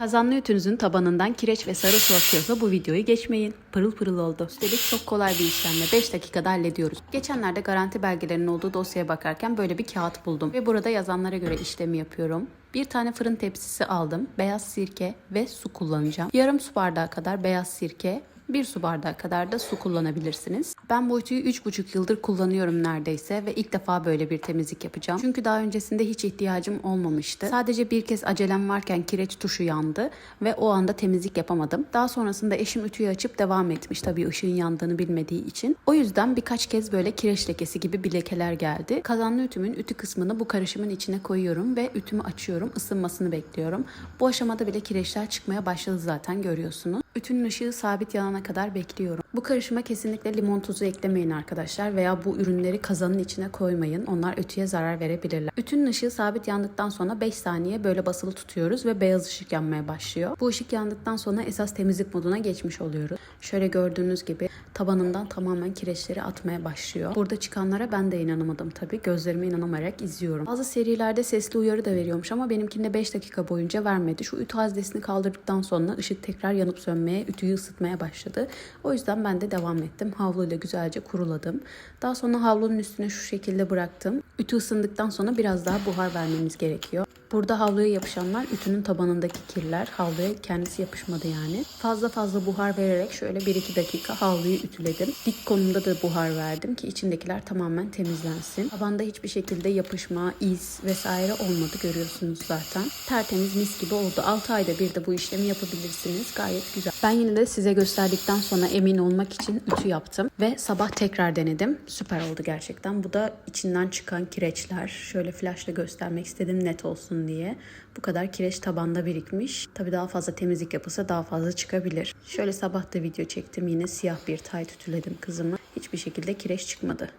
Kazanlı ütünüzün tabanından kireç ve sarı su akıyorsa bu videoyu geçmeyin. Pırıl pırıl oldu. Üstelik çok kolay bir işlemle 5 dakikada hallediyoruz. Geçenlerde garanti belgelerinin olduğu dosyaya bakarken böyle bir kağıt buldum. Ve burada yazanlara göre işlemi yapıyorum. Bir tane fırın tepsisi aldım. Beyaz sirke ve su kullanacağım. Yarım su bardağı kadar beyaz sirke, bir su bardağı kadar da su kullanabilirsiniz. Ben bu ütüyü 3,5 yıldır kullanıyorum neredeyse ve ilk defa böyle bir temizlik yapacağım. Çünkü daha öncesinde hiç ihtiyacım olmamıştı. Sadece bir kez acelem varken kireç tuşu yandı ve o anda temizlik yapamadım. Daha sonrasında eşim ütüyü açıp devam etmiş tabii ışığın yandığını bilmediği için. O yüzden birkaç kez böyle kireç lekesi gibi bir lekeler geldi. Kazanlı ütümün ütü kısmını bu karışımın içine koyuyorum ve ütümü açıyorum. ısınmasını bekliyorum. Bu aşamada bile kireçler çıkmaya başladı zaten görüyorsunuz. Ütünün ışığı sabit yanana kadar bekliyorum. Bu karışıma kesinlikle limon tuzu eklemeyin arkadaşlar veya bu ürünleri kazanın içine koymayın. Onlar ütüye zarar verebilirler. Ütünün ışığı sabit yandıktan sonra 5 saniye böyle basılı tutuyoruz ve beyaz ışık yanmaya başlıyor. Bu ışık yandıktan sonra esas temizlik moduna geçmiş oluyoruz. Şöyle gördüğünüz gibi tabanından tamamen kireçleri atmaya başlıyor. Burada çıkanlara ben de inanamadım tabii. Gözlerime inanamayarak izliyorum. Bazı serilerde sesli uyarı da veriyormuş ama benimkinde 5 dakika boyunca vermedi. Şu ütü haznesini kaldırdıktan sonra ışık tekrar yanıp sönmeye, ütüyü ısıtmaya başladı. O yüzden ben de devam ettim. Havluyla güzelce kuruladım. Daha sonra havlunun üstüne şu şekilde bıraktım. Ütü ısındıktan sonra biraz daha buhar vermemiz gerekiyor. Burada havluya yapışanlar ütünün tabanındaki kirler. Havluya kendisi yapışmadı yani. Fazla fazla buhar vererek şöyle 1-2 dakika havluyu ütüledim. Dik konumda da buhar verdim ki içindekiler tamamen temizlensin. Tabanda hiçbir şekilde yapışma, iz vesaire olmadı görüyorsunuz zaten. Tertemiz mis gibi oldu. 6 ayda bir de bu işlemi yapabilirsiniz. Gayet güzel. Ben yine de size gösterdikten sonra emin olmak için ütü yaptım. Ve sabah tekrar denedim. Süper oldu gerçekten. Bu da içinden çıkan kireçler. Şöyle flashla göstermek istedim net olsun diye. Bu kadar kireç tabanda birikmiş. Tabii daha fazla temizlik yapılsa daha fazla çıkabilir. Şöyle sabah da video çektim. Yine siyah bir tay tütüledim kızımı. Hiçbir şekilde kireç çıkmadı.